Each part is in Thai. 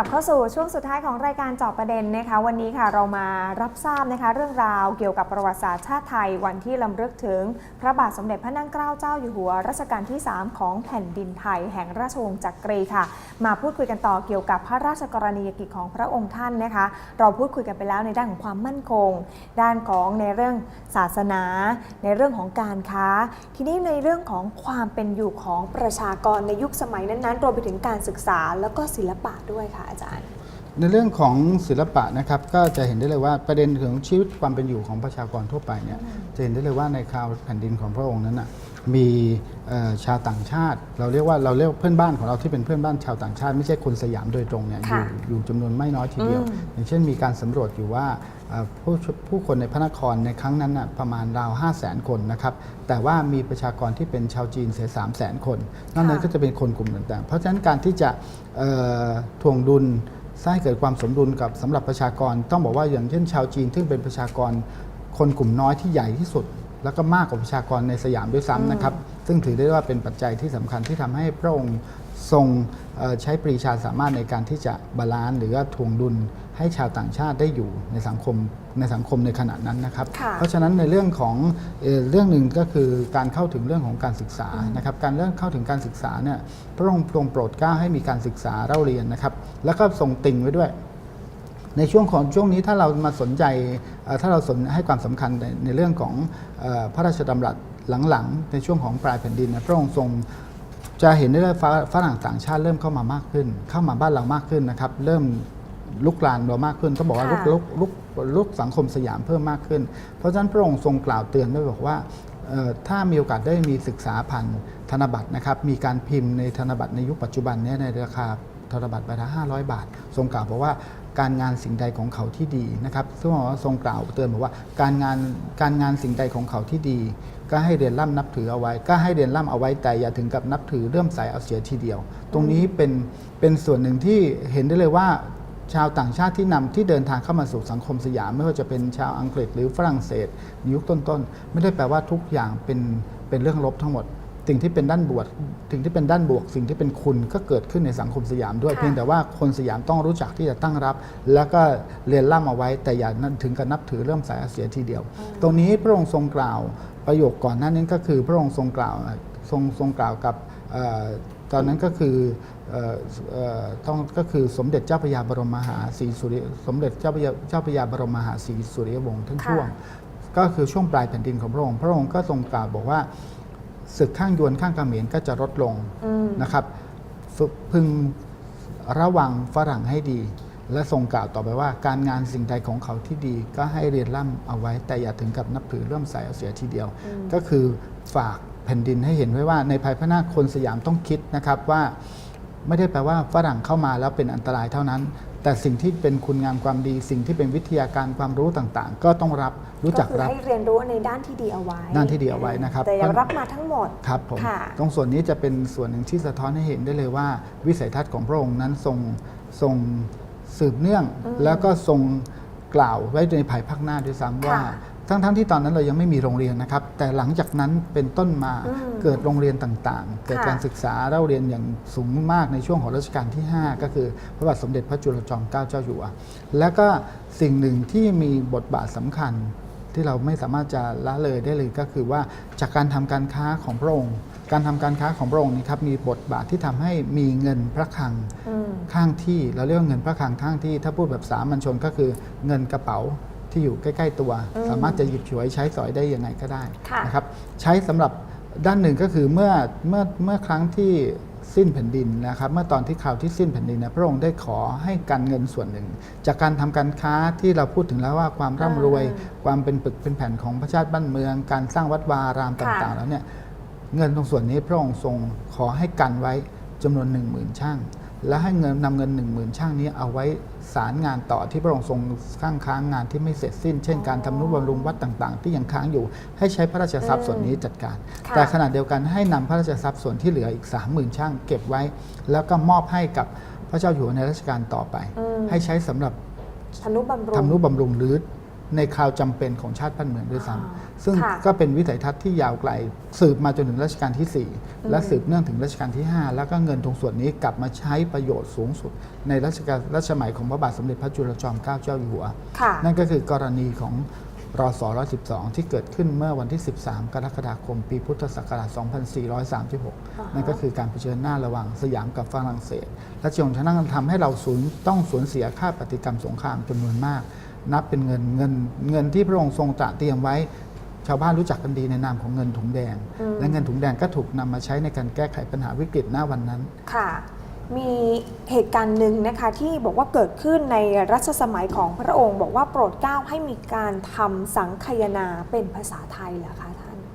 กลับเข้าสู่ช่วงสุดท้ายของรายการเจอบประเด็นนะคะ วันนี้ค่ะเรามารับทราบนะคะ เรื่องราวเกี่ยวกับประวัติศาสตร์ชาติไทยวันที่ลำลึกถึง พระบาทสมเด็จพระนั่งเกล้าเจ้าอยู่หัวรัชกาลที่ 3 ของแผ่นดินไทย แห่งราชวงศ์จักรีค่ะ มาพูดคุยกันต่อเกี่ยวกับพระราชกรณียกิจของพระองค์ท่านนะคะ เราพูดคุยกันไปแล้วในด้านของความมั่นคง ด้านของในเรื่องศาสนา ในเรื่องของการค้า ทีนี้ในเรื่องของความเป็นอยู่ของประชากรในยุคสมัยนั้นๆรวมไปถึงการศึกษาแล้วก็ศิลปะด้วยค่ะอาจารย์ ในเรื่องของศิลปะนะครับก็จะเห็นได้เลยว่าประเด็นของชีวิตความเป็นอยู่ของประชากรทั่วไปเนี่ยจะเห็นได้เลยว่าในคราวแผ่นดินของพระองค์นั้นนะ มีเอ่อชาวต่างชาติ เราเรียกว่าเราเรียกเพื่อนบ้านของเราที่เป็นเพื่อนบ้านชาวต่างชาติ ไม่ใช่คนสยามโดยตรงเนี่ยอยู่ค่ะอยู่จำนวนไม่น้อยทีเดียวอืมอย่างเช่นมีการสำรวจอยู่ว่าเอ่อผู้ผู้คนในพระนครในครั้งนั้นนะประมาณราว5 0 0แสนคนนะครับ แต่ว่ามีประชากรที่เป็นชาวจีนเสีย3 0 0แสนคน นอกนั้นค่ะก็จะเป็นคนกลุ่มต่างๆ เพราะฉะนั้นการที่จะเอ่อทวงดุลสร้างให้เกิดความสมดุลกับสำหรับประชากร ต้องบอกว่าอย่างเช่นชาวจีน ซึ่งเป็นประชากรคนกลุ่มน้อยที่ใหญ่ที่สุด แล้วก็มากกว่าประชากรในสยามด้วยซ้ำนะครับ ซึ่งถือได้ว่าเป็นปัจจัยที่สำคัญที่ทำให้พระองค์ทรงเอ่อใช้ปรีชาสามารถในการที่จะบาลานซ์หรือว่าทวงดุลให้ชาวต่างชาติได้อยู่ในสังคมในสังคมในขณะนั้นนะครับค่ะเพราะฉะนั้นในเรื่องของเอ่อเรื่องหนึ่งก็คือการเข้าถึงเรื่องของการศึกษานะครับ การเรื่องเข้าถึงการศึกษาเนี่ยพระองค์ทรงโปรดเกล้าให้มีการศึกษาเล่าเรียนนะครับ แล้วก็ทรงติงไว้ด้วย ในช่วงของช่วงนี้ถ้าเรามาสนใจเอ่อถ้าเราสนให้ความสำคัญในในเรื่องของเออพระราชดำรัสหลังๆ ในช่วงของปลายแผ่นดินนะพระองค์ทรงจะเห็นได้ว่าฝฝรั่งต่างชาติเริ่มเข้ามามากขึ้น เข้ามาบ้านเรามากขึ้นนะครับ เริ่มลุกลานเรามากขึ้นต้องบอกว่าลุกค่ะลุกลุกลุกสังคมสยามเพิ่มมากขึ้น เพราะฉะนั้นพระองค์ทรงกล่าวเตือนไว้บอกว่าเอ่อถ้ามีโอกาสได้มีศึกษาผ่านธนบัตรนะครับ มีการพิมพ์ในธนบัตรในยุคปัจจุบันเนี้ในราคาธนบัตรใบละ500 บาท ทรงกล่าวบอกว่า การงานสิ่งใดของเขาที่ดีนะครับซึ่งบอทรงกล่าวเตือนบอกว่าการงานการงานสิ่งใดของเขาที่ดี ก็ให้เรียนร่ำนับถือเอาไว้ ก็ให้เรียนร่ำเอาไว้แต่อย่าถึงกับนับถือเริ่มใสเอาเสียทีเดียว ตรงนี้เป็นเป็นส่วนหนึ่งที่เห็นได้เลยว่าชาวต่างชาติที่นำที่เดินทางเข้ามาสู่สังคมสยาม ไม่ว่าจะเป็นชาวอังกฤษหรือฝรั่งเศสยุคต้นๆ ไม่ได้แปลว่าทุกอย่างเป็นเป็นเรื่องลบทั้งหมด สิ่งที่เป็นด้านบวกสิ่งที่เป็นด้านบวก สิ่งที่เป็นคุณก็เกิดขึ้นในสังคมสยามด้วยค่ะเพียงแต่ว่าคนสยามต้องรู้จักที่จะตั้งรับ แล้วก็เรียนร่ำเอาไว้ แต่อย่านั้นถึงกับนับถือเริ่มสายเสียทีเดียว ตรงนี้พระองค์ทรงกล่าวประโยคก่อนหน้านี้ก็คือพระองค์ทรงกล่าวทรงทรงกล่าวกับเอ่อตอนนั้นก็คือเอ่อเอ่อต้องก็คือสมเด็จเจ้าพระยาบรมมหาศรีสุริสมเด็จเจ้าพระยาเจ้าพระยาบรมมหาศรีสุริยวงศ์ทั้งค่ะช่วง ก็คือช่วงปลายแผ่นดินของพระองค์ พระองค์ก็ทรงกล่าวบอกว่า ศึกข้างยวนข้างเขมรก็จะลดลงอืมนะครับฝึกพึงระวังฝรั่งให้ดี และทรงกล่าวต่อไปว่า การงานสิ่งใดของเขาที่ดี ก็ให้เรียนร่ำเอาไว้ แต่อย่าถึงกับนับถือเริ่อมใสเอาเสียทีเดียว ก็คือฝากแผ่นดินให้เห็นไว้ว่า ในภายภาคหน้าคนสยามต้องคิดนะครับว่า ไม่ได้แปลว่าฝรั่งเข้ามาแล้วเป็นอันตรายเท่านั้น แต่สิ่งที่เป็นคุณงามความดี สิ่งที่เป็นวิทยาการความรู้ต่างๆ ก็ต้องรับรู้จักก็คือรับให้เรียนรู้ในด้านที่ดีเอาไว้ ด้านที่ดีเอาไว้นะครับแต่อย่ารับมาทั้งหมดครับผมค่ะตรงส่วนนี้จะเป็นส่วนหนึ่งที่สะท้อนให้เห็นได้เลยว่า วิสัยทัศน์ของพระองค์นั้นทรงทรงสืบเนื่อง แล้วก็ทรงกล่าวไว้ในภายภาคหน้าด้วยซ้ำว่าค่ะ ทั้งๆทที่ตอนนั้นเรายังไม่มีโรงเรียนนะครับ แต่หลังจากนั้นเป็นต้นมาอืมเกิดโรงเรียนต่างๆ เกิดค่ะการศึกษาเล่าเรียนอย่างสูงมากในช่วงของรัชกาลที่ 5 ก็คือพระบาทสมเด็จพระจุลจอมเกล้าเจ้าอยู่หัวและก็สิ่งหนึ่งที่มีบทบาทสำคัญที่เราไม่สามารถจะละเลยได้เลยก็คือว่าจากการทำการค้าของพระองค์ การทำการค้าของพระองค์นี่ครับมีบทบาทที่ทำให้มีเงินพระคลังอืมข้างที่เราเรียกว่าเงินพระคลังข้างที่ ถ้าพูดแบบสามัญชนก็คือเงินกระเป๋า ที่อยู่ใกล้ ๆ ตัวอืมสามารถจะหยิบฉวยใช้สอยได้ยังไงก็ได้ค่ะนะครับใช้สำหรับด้านหนึ่งก็คือเมื่อเมื่อเมื่อครั้งที่สิ้นแผ่นดินนะครับ เมื่อตอนที่ข่าวที่สิ้นแผ่นดินนะพระองค์ได้ขอให้การเงินส่วนหนึ่ง จากการทำการค้าที่เราพูดถึงแล้วว่าความร่ำรวย ความเป็นปึกเป็นแผ่นของพระชาติบ้านเมือง การสร้างวัดวาอารามต่างๆ แล้วเนี่ยเงินตรงส่วนนี้พระองค์ทรงขอให้กันไว้จำนวนหนึ่งหมื่นช่าง และให้เงินนำเงินหนึ่งหมื่นช่างนี้เอาไว้สารงานต่อที่พระองค์ทรงข้างค้างงานที่ไม่เสร็จสิ้น เช่นการทำนุบำรุงวัดต่าง ๆ ที่ยังค้างอยู่ ให้ใช้พระราชทรัพย์ส่วนนี้จัดการ ค่ะ แต่ขณะเดียวกันให้นำพระราชทรัพย์ส่วนที่เหลืออีก 30,000 ช่างเก็บไว้ แล้วก็มอบให้กับพระเจ้าอยู่หัวในรัชกาลต่อไป อืมให้ใช้สำหรับทนุบำรุง ทำนุบำรุงหรือ ในคราวจำเป็นของชาติบ้านเมืองด้วยซ้อ่าำซึ่งค่ะก็เป็นวิสัยทัศน์ที่ยาวไกล สืบมาจนถึงรัชกาลที่ 4 และสืบเนื่องถึงรัชกาลที่ 5 แล้วก็เงินตรงส่วนนี้กลับมาใช้ประโยชน์สูงสุด ในรัชกาลรัชสมัยของพระบาทสมเด็จพระจุลจอมเกล้าเจ้าอยู่หัวค่ะนั่นก็คือกรณีของรอส112 ที่เกิดขึ้นเมื่อวันที่ 13 กรกฎาคม ปีพุทธศักราช 2436 นั่นก็คือการเผชิญหน้าระหว่างสยามกับฝรั่งเศส และจนกระทั่งทำให้เราสูญต้องสูญเสียค่าปฏิกรรมสงครามจำนวนมาก นับเป็นเงินเงินเงินที่พระองค์ทรงตระเตรียมไว้ ชาวบ้านรู้จักกันดีในนามของเงินถุงแดง อืม และเงินถุงแดงก็ถูกนำมาใช้ในการแก้ไขปัญหาวิกฤตหน้าวันนั้น ค่ะ มีเหตุการณ์หนึ่งนะคะที่บอกว่าเกิดขึ้นในรัชสมัยของพระองค์ บอกว่าโปรดเกล้าให้มีการทำสังคายนาเป็นภาษาไทยเหรอคะท่าน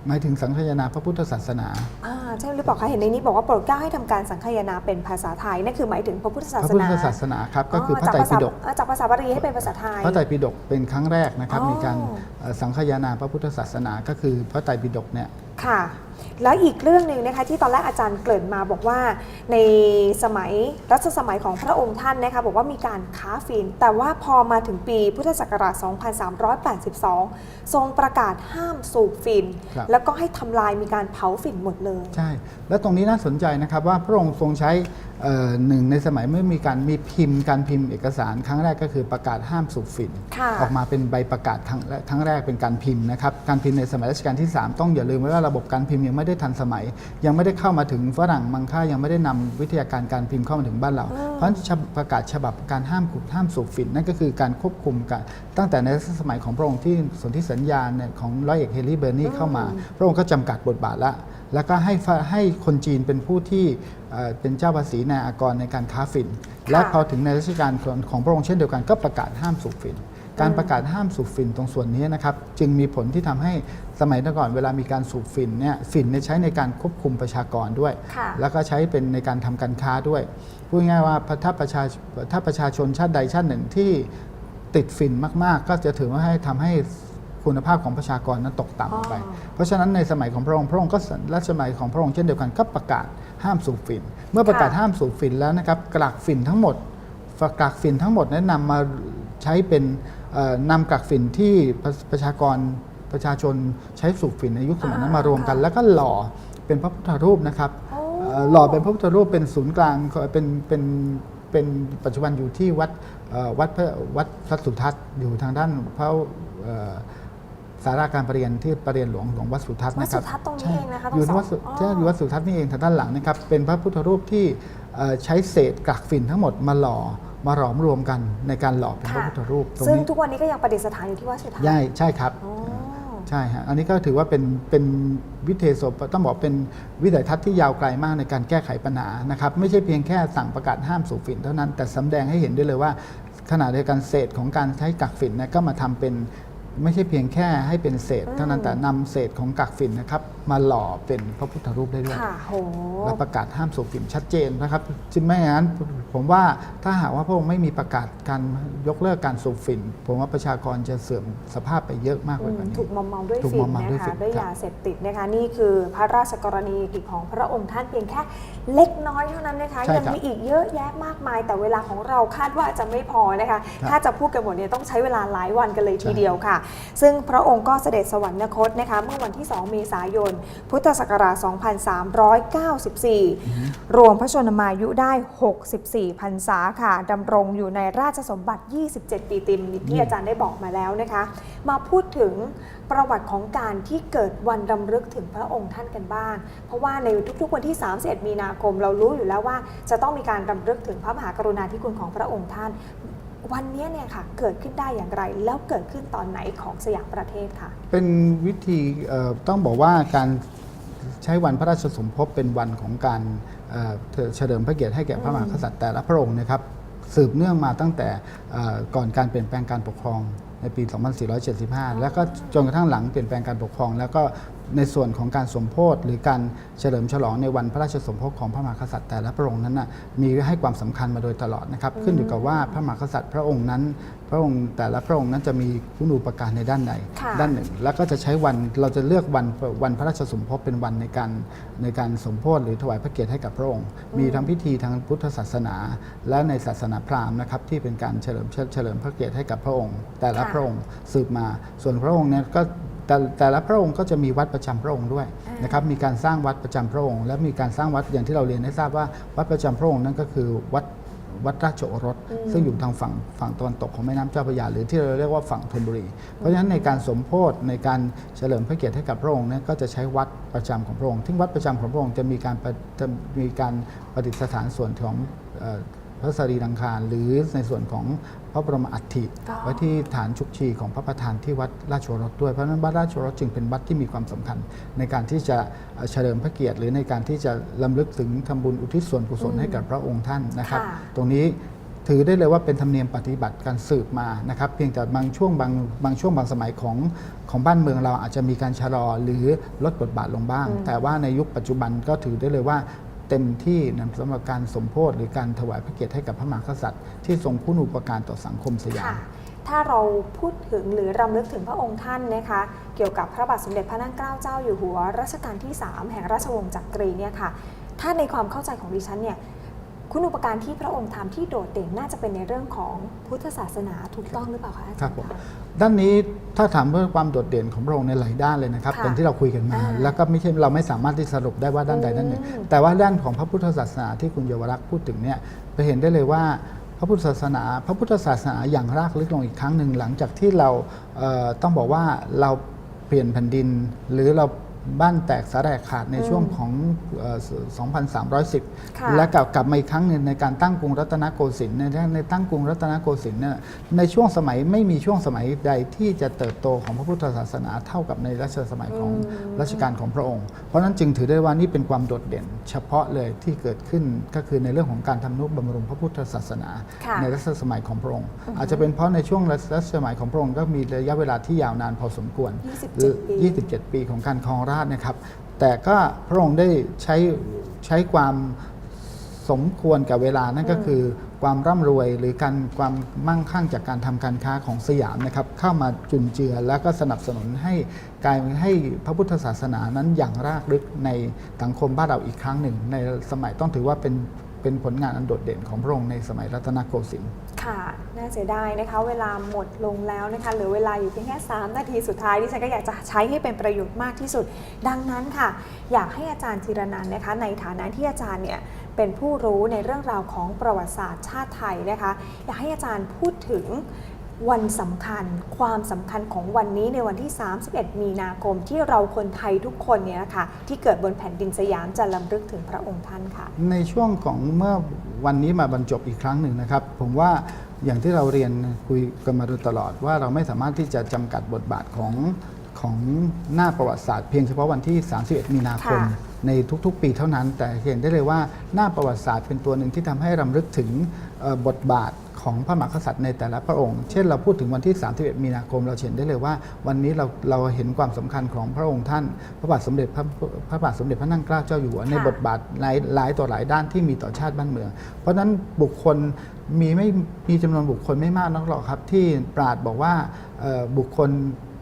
หมายถึงสังคายนาพระพุทธศาสนาอ่าใช่หรือเปล่าคะเห็นในนี้บอกว่าโปรดเกล้าให้ทำการสังคายนาเป็นภาษาไทยนั่นคือหมายถึงพระพุทธศาพระสพุทนาธศาสนาครับก็คือพระจากไตรภาษาปิฎกอ่าจากภาษาบาลีให้เป็นภาษาไทย พระไตรปิฎกเป็นครั้งแรกนะครับ อ๋อ มีการเอ่อสังคายนาพระพุทธศาสนา ก็คือพระไตรปิฎกเนี่ยค่ะ แล้วอีกเรื่องหนึ่งนะคะที่ตอนแรกอาจารย์เกริ่นมาบอกว่าในสมัยรัชสมัยของพระองค์ท่านนะคะบอกว่ามีการค้าฝิ่นแต่ว่าพอมาถึงปีพุทธศักราช 2382 ทรงประกาศห้ามสูบฝิ่นครับแล้วก็ให้ทำลายมีการเผาฝิ่นหมดเลย ใช่ และตรงนี้น่าสนใจนะครับว่าพระองค์ทรงใช้เอ่อหนึ่งในสมัยเมื่อมีการมีพิมพ์การพิมพ์เอกสาร ครั้งแรกก็คือประกาศห้ามสูบฝิ่นค่ะออกมาเป็นใบประกาศครั้งแรกครั้งแรกเป็นการพิมพ์นะครับการพิมพ์ในสมัยรัชกาลที่ 3 ต้องอย่าลืมไว้ว่าระบบการพิมพ์ยังไม่ได้ทันสมัย ยังไม่ได้เข้ามาถึงฝรั่งมังค่ายังไม่ได้นำวิทยาการการพิมพ์เข้ามาถึงบ้านเรา เพราะฉะนั้นฉบับประกาศฉบับการห้ามขุดห้ามสูบฝิ่นนั่นก็คือการควบคุมการตั้งแต่ในรัชสมัยของพระองค์ที่สนธิสัญญาเนี่ยของร้อยเอกเฮนรี่เบอร์นีเข้ามา พระองค์ก็จำกัดบทบาทละแล้วก็ให้ฝให้คนจีนเป็นผู้ที่เอ่อเป็นเจ้าภาษีนายอากรในการค้าฝิ่น และพอถึงในรัชกาลของของพระองค์เช่นเดียวกันก็ประกาศห้ามสูบฝิ่นการประกาศห้ามสูบฝิ่นตรงส่วนนี้นะครับจึงมีผลที่ทำให้ สมัยก่อนเวลามีการสูบฝิ่นเนี่ยฝิ่นเนี่ยใช้ในการควบคุมประชากรด้วยค่ะแล้วก็ใช้เป็นในการทำการค้าด้วยพูดง่ายๆว่าถ้าประชาถ้าประชาชนชาติใดชาติหนึ่งที่ติดฝิ่นมากๆ ก็จะถือว่าให้ทำให้คุณภาพของประชากรนั้นตกต่ำลงไปอ๋อเพราะฉะนั้นในสมัยของพระองค์พระองค์ก็รัชสมัยของพระองค์เช่นเดียวกันก็ประกาศห้ามสูบฝิ่น เมื่อประกาศค่ะห้ามสูบฝิ่นแล้วนะครับกลักฝิ่นทั้งหมดกลักฝิ่นทั้งหมดนั้นนำมาใช้เป็นเอ่อนำกลักฝิ่นที่ประประชากร ประชาชนใช้สูบฝิ่นในยุคสมัยนั้นมารวมกัน แล้วก็หล่อเป็นพระพุทธรูปนะครับโอ้เอ่อหล่อเป็นพระพุทธรูปเป็นศูนย์กลางเป็นเป็นเป็นปัจจุบันอยู่ที่วัดเอ่อวัดพระวัดพระสุทัศน์อยู่ทางด้านพระเอ่อสาราการประเรียนที่ประเรียนหลวงของวัดสุทัศน์นะครับวัดสุทัศน์ตรงนี้ใช่เองนะคะอยู่ทั้งที่วัดสุสองใช่อ๋ออยู่วัดสุทัศน์นี่เองทางด้านหลังนะครับเป็นพระพุทธรูปที่เอ่อใช้เศษกลักฝิ่นทั้งหมดมาหล่อมาหลอมรวมกันในการหล่อเป็นพระค่ะพุทธรูปตรงซึ่งนี้ทุกวันนี้ก็ยังประดิษฐานอยู่ที่วัดสุทัศน์ใช่ใช่ครับอ๋อ ใช่ฮะอันนี้ก็ถือว่าเป็นเป็นวิเทศต้องบอกเป็นวิสัยทัศน์ที่ยาวไกลมากในการแก้ไขปัญหานะครับไม่ใช่เพียงแค่สั่งประกาศห้ามสูบฝิ่นเท่านั้นแต่สำแดงให้เห็นได้เลยว่าขณะเดียวกันเศษของการใช้กักฝิ่นเนี่ยก็มาทำเป็น ไม่ใช่เพียงแค่ให้เป็นเศษ เท่านั้นแต่นำเศษของกักฝิ่นนะครับ มาหล่อเป็นพระพุทธรูปได้ด้วย ค่ะโห และประกาศห้ามสูบฝิ่นชัดเจนนะครับจึงไม่อย่างนั้นผมว่าถ้าหากว่าพระองค์ไม่มีประกาศการยกเลิกการสูบฝิ่น ผมว่าประชากรจะเสื่อมสภาพไปเยอะมากกว่านี้ ถูกมอมเมาด้วยถูกฝิ่มอนมเมาด้วยนะฝิ่คะนด้วยครับ ยาเสพติดนะคะนี่คือพระราชกรณียกิจของพระองค์ท่านเพียงแค่เล็กน้อยเท่านั้นนะคะใช่ยัครับมีอีกเยอะแยะมากมาย แต่เวลาของเราคาดว่าจะไม่พอนะคะ ครับถ้าจะพูดกันหมดเนี่ยต้องใช้เวลาหลายวันกันเลยทีใช่เดียวค่ะซึ่งพระองค์ก็เสด็จสวรรคตนะคะเมื่อวันที่ 2 เมษายน พุทธศักราช 2394 รวมพระชนมายุได้ 64 พรรษาค่ะดำรงอยู่ในราชสมบัติ 27 ปีเต็มที่อาจารย์ได้บอกมาแล้วนะคะ มาพูดถึงประวัติของการที่เกิดวันรำลึกถึงพระองค์ท่านกันบ้าง เพราะว่าในทุกๆวันที่ 31 มีนาคมเรารู้อยู่แล้วว่าจะต้องมีการรำลึกถึงพระมหากรุณาธิคุณของพระองค์ท่าน วันนี้เนี่ยค่ะเกิดขึ้นได้อย่างไร แล้วเกิดขึ้นตอนไหนของสยามประเทศค่ะ เป็นวิธีต้องบอกว่าการใช้วันพระราชสมภพเป็นวันของการเฉลิมพระเกียรติให้แก่พระมหากษัตริย์แต่ละพระองค์นะครับสืบเนื่องมาตั้งแต่ก่อนการเปลี่ยนแปลงการปกครองในปี 2475 แล้วก็จนกระทั่งหลังเปลี่ยนแปลงการปกครอง แล้วก็ ในส่วนของการสมโพธิหรือการเฉลิมฉลองในวันพระราชสมภพของพระมหากษัตริย์แต่ละพระองค์นั้นนะมีให้ความสำคัญมาโดยตลอดนะครับ ขึ้นอยู่กับว่าพระมหากษัตริย์พระองค์นั้น พระองค์แต่ละพระองค์นั้นจะมีคุณูปการในด้านใดค่ะด้านหนึ่ง แล้วก็จะใช้วันเราจะเลือกวันวันพระราชสมภพเป็นวันในการในการสมโพธิหรือถวายพระเกียรติให้กับพระองค์ มีทั้งพิธีทางพุทธศาสนา และในศาสนาพราหมณ์นะครับที่เป็นการเฉลิมเฉลิมพระเกียรติให้กับพระองค์ แต่ละค่ะพระองค์สืบมา ส่วนพระองค์เนี่ยก็ แต่แต่ละพระองค์ก็จะมีวัดประจำพระองค์ด้วยอ่านนะครับมีการสร้างวัดประจำพระองค์ และมีการสร้างวัดอย่างที่เราเรียนให้ทราบว่าวัดประจำพระองค์นั่นก็คือวัดวัดราชโอรส ซึ่งอยู่ทางฝั่งฝั่งตะวันตกของแม่น้ำเจ้าพระยาหรือที่เราเรียกว่าฝั่งธนบุรี เพราะฉะนั้นในการสมโพธิในการเฉลิมพระเกียรติให้กับพระองค์เนี่ยก็จะใช้วัดประจำของพระองค์ซึ่งวัดประจำของพระองค์จะมีการประจะมีการประดิษฐานส่วนของเอ่อพระสรีรังคารหรือในส่วนของพ ระบรมอัฐิก็ไว้ที่ฐานชุกชีของพระประธานที่วัดราชโอรสด้วยเพราะฉะนั้นวัดราชโอรสจึงเป็นวัดที่มีความสำคัญ ในการที่จะเอ่อเฉลิมพระเกียรติหรือในการที่จะลำลึกถึงทำบุญอุทิศส่วนกุศลให้กับพระองค์ท่านนะครับค่ะตรงนี้ถือได้เลยว่าเป็นธรรมเนียมปฏิบัติการสืบมานะครับ เพียงแต่บางช่วงบางบางช่วงบางสมัยของของบ้านเมืองเราอาจจะมีการชะลอหรือลดบทบาทลงบ้าง แต่ว่าในยุคปัจจุบันก็ถือได้เลยว่า เต็มที่นะสำหรับการสมโพธิหรือการถวายพระเกียรติให้กับพระมหากษัตริย์ ที่ทรงคุณูปการต่อสังคมสยามถ้าเราพูดถึงหรือรำลึกถึงพระองค์ท่านนะคะเกี่ยวกับพระบาทสมเด็จพระนั่งเกล้าเจ้าอยู่หัวรัชกาลที่ 3 แห่งราชวงศ์จักรีเนี่ยค่ะถ้าในความเข้าใจของดิฉันเนี่ย คุณอุปการที่พระองค์ทำที่โดดเด่นน่าจะเป็นในเรื่องของพุทธศาสนาถูกต้องหรือเปล่าคะอาคจารัรบย์ผมคะด้านนี้ถ้าถามเรื่องความโดดเด่นของพระองค์ในหลายด้านเลยนะครับค่ะเป็นที่เราคุยกันมาอ่าแล้วก็ไม่ใช่เราไม่สามารถที่สรุปได้ว่าด้านใดด้านหนึ่งอืมแต่ว่าด้านของพระพุทธศาสนาที่คุณเยาวรักษ์พูดถึงเนี่ยไปเห็นได้เลยว่าพระพุทธศาสนา พระพุทธศาสนาอย่างรากลึกลงอีกครั้งหนึ่งหลังจากที่เราเอ่อต้องบอกว่าเราเปลี่ยนแผ่นดินหรือเรา บ้านแตกสาแหรกขาดในช่วงของเอ่อค่ะ2310 และกลับกลับมาอีกครั้งหนึ่งในการตั้งกรุงรัตนโกสินทร์ในในตั้งกรุงรัตนโกสินทร์เนี่ยในช่วงสมัยไม่มีช่วงสมัยใดที่จะเติบโตของพระพุทธศาสนาเท่ากับในรัชสมัยของอืมรัชกาลของพระองค์ เพราะฉะนั้นจึงถือได้ว่านี่เป็นความโดดเด่น เฉพาะเลยที่เกิดขึ้นก็คือในเรื่องของการทำนุบำรุงพระพุทธศาสนาค่ะในรัชสมัยของพระองค์ อาจจะเป็นเพราะในช่วงรัชสมัยของพระองค์ก็มีระยะเวลาที่ยาวนานพอสมควร 27 ปี27ปีของการครองราชย์นะครับ แต่ก็พระองค์ได้ใช้ใช้ความสมควรกับเวลานั่นก็คือความร่ำรวยหรือการความมั่งคั่งจากการทำการค้าของสยามนะครับเข้ามาจุนเจือแล้วก็สนับสนุนให้การให้พระพุทธศาสนานั้นอย่างรากลึกในสังคมบ้านเราอีกครั้งหนึ่ง ในสมัยต้องถือว่าเป็นเป็นผลงานอันโดดเด่นของพระองค์ในสมัยรัตนโกสินทร์ ค่ะ น่าเสียดายนะคะ เวลาหมดลงแล้วนะคะ เหลือเวลาอยู่เพียงแค่ 3 นาทีสุดท้ายที่ฉันก็อยากจะใช้ให้เป็นประโยชน์มากที่สุด ดังนั้นค่ะ อยากให้อาจารย์ธีรนันนะคะ ในฐานะที่อาจารย์เนี่ยเป็นผู้รู้ในเรื่องราวของประวัติศาสตร์ชาติไทยนะคะ อยากให้อาจารย์พูดถึง วันสำคัญความสำคัญของวันนี้ในวันที่ 31 มีนาคมที่เราคนไทยทุกคนเนี่ยนะคะที่เกิดบนแผ่นดินสยามจะลำลึกถึงพระองค์ท่านค่ะ ในช่วงของเมื่อวันนี้มาบรรจบอีกครั้งหนึ่งนะครับ ผมว่าอย่างที่เราเรียนคุยกันมาโดยตลอดว่าเราไม่สามารถที่จะจำกัดบทบาทของของหน้าประวัติศาสตร์เพียงเฉพาะวันที่ 31 มีนาคมค่ะในทุกๆ ปีเท่านั้น แต่เห็นได้เลยว่าหน้าประวัติศาสตร์เป็นตัวหนึ่งที่ทำให้รำลึกถึงเอ่อบทบาท ของพระมหากษัตริย์ในแต่ละพระองค์ เช่นเราพูดถึงวันที่ 31 มีนาคมเราเห็นได้เลยว่า วันนี้เราเราเห็นความสำคัญของพระองค์ท่าน พระบาทสมเด็จพระพระบาทสมเด็จพระนั่งเกล้าเจ้าอยู่หัวในบทบาทหลายหลายต่อหลายด้านที่มีต่อชาติบ้านเมือง เพราะฉะนั้นบุคคลมีไม่มีจำนวนบุคคลไม่มากนักหรอกครับ ที่ปราดบอกว่าบุคคล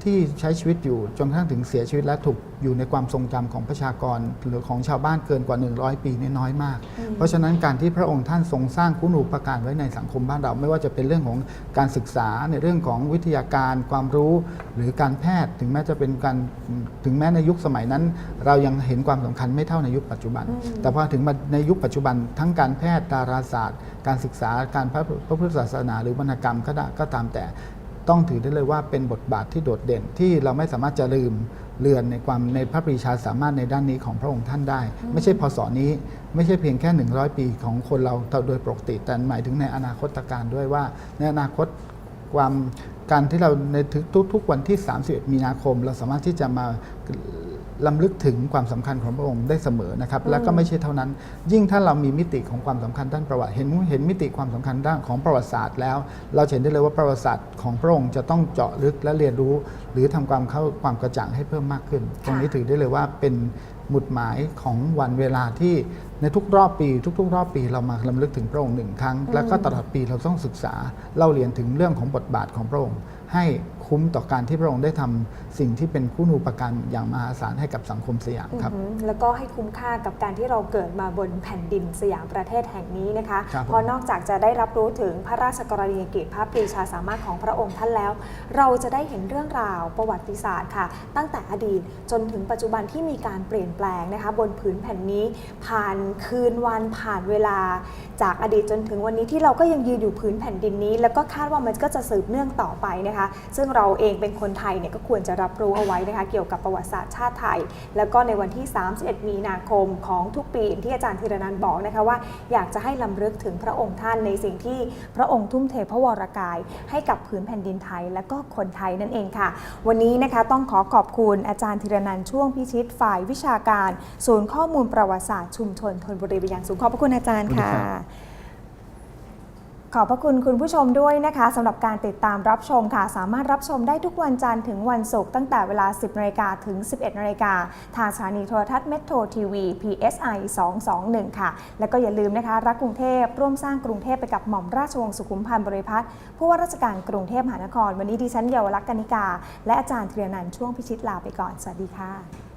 ที่ใช้ชีวิตอยู่จนกระทั่งถึงเสียชีวิตและถูกอยู่ในความทรงจำของประชากร หรือของชาวบ้านเกินกว่า 100 ปีนี่น้อยมาก เพราะฉะนั้นการที่พระองค์ท่านทรงสร้างคุณูปการไว้ในสังคมบ้านเรา ไม่ว่าจะเป็นเรื่องของการศึกษาในเรื่องของวิทยาการความรู้หรือการแพทย์ถึงแม้จะเป็นการถึงแม้ในยุคสมัยนั้น เรายังเห็นความสำคัญไม่เท่าในยุคปัจจุบัน แต่พอถึงมาในยุคปัจจุบันทั้งการแพทย์ดาราศาสตร์ การศึกษาการพระพระพุทธศาสนา หรือวรรณกรรมก็ได้ก็ตามแต่ ต้องถือได้เลยว่าเป็นบทบาทที่โดดเด่นที่เราไม่สามารถจะลืมเลือนในความในพระปรีชาสามารถในด้านนี้ของพระองค์ท่านได้ ไม่ใช่พศนี้ ไม่ใช่เพียงแค่ 100 ปีของคนเราโดยปกติแต่หมายถึงในอนาคตการด้วยว่า ในอนาคตความการที่เราในทุกๆวันที่ 31 มีนาคม เราสามารถที่จะมา ลำลึกถึงความสำคัญของพระองค์ได้เสมอนะครับ แล้วก็ไม่ใช่เท่านั้น ยิ่งถ้าเรามีมิติของความสำคัญด้านประวัติ เห็นเห็นมิติความสำคัญด้านของประวัติศาสตร์แล้ว เราจะเห็นได้เลยว่าประวัติศาสตร์ของพระองค์จะต้องเจาะลึกและเรียนรู้ หรือทำความเข้าความกระจ่างให้เพิ่มมากขึ้น ตรงนี้ถือได้เลยว่าเป็นหมุดหมายของวันเวลาที่ในทุกรอบปี ทุก ๆ รอบปีเรามาลำลึกถึงพระองค์หนึ่งครั้ง แล้วก็ตลอดปีเราต้องศึกษาเล่าเรียนถึงเรื่องของบทบาทของพระองค์ ให้ คุ้มต่อการที่พระองค์ได้ทำสิ่งที่เป็นคู่นูปการอย่างมหาศาลให้กับสังคมสยามครับอือหือแล้วก็ให้คุ้มค่ากับการที่เราเกิดมาบนแผ่นดินสยามประเทศแห่งนี้นะคะครับผมเพราะนอกจากจะได้รับรู้ถึงพระราชกรณียกิจพระปรีชาสามารถของพระองค์ท่านแล้ว เราจะได้เห็นเรื่องราวประวัติศาสตร์ค่ะ ตั้งแต่อดีตจนถึงปัจจุบันที่มีการเปลี่ยนแปลงนะคะ บนผืนแผ่นนี้ผ่านคืนวันผ่านเวลา จากอดีตจนถึงวันนี้ที่เราก็ยังยืนอยู่พื้นแผ่นดินนี้ แล้วก็คาดว่ามันก็จะสืบเนื่องต่อไปนะคะ ซึ่งเราเองเป็นคนไทยเนี่ยก็ควรจะรับรู้เอาไว้นะคะเกี่ยวกับประวัติศาสตร์ชาติไทย แล้วก็ในวันที่ 31 มีนาคมของทุกปีที่อาจารย์ธีรนันท์บอกนะคะว่าอยากจะให้ลำลึกถึงพระองค์ท่านในสิ่งที่พระองค์ทุ่มเทพระวรากาย ให้กับพื้นแผ่นดินไทย และก็คนไทยนั่นเองค่ะ วันนี้นะคะต้องขอขอบคุณอาจารย์ธีรนันท์ช่วงพิชิตฝ่ายวิชาการ ศูนย์ข้อมูลประวัติศาสตร์ชุมชนธนบุรีเป็นอย่างสูงขอบพระคุณอาจารย์ค่ะ ขอบพระคุณคุณผู้ชมด้วยนะคะสำหรับการติดตามรับชมค่ะ สามารถรับชมได้ทุกวันจันทร์ถึงวันศุกร์ตั้งแต่เวลา 10นาฬิกาถึง 11นาฬิกาทางสถานีโทรทัศน์เมโทรทีวี PSI 221 ค่ะ แล้วก็อย่าลืมนะคะ รักกรุงเทพร่วมสร้างกรุงเทพไปกับหม่อมราชวงศ์สุขุมพันธ์บริพัตรผู้ว่าราชการกรุงเทพมหานคร วันนี้ดิฉันเยาวลักษณ์กนิกา และอาจารย์ธีรนันช่วงพิชิตลาไปก่อนสวัสดีค่ะ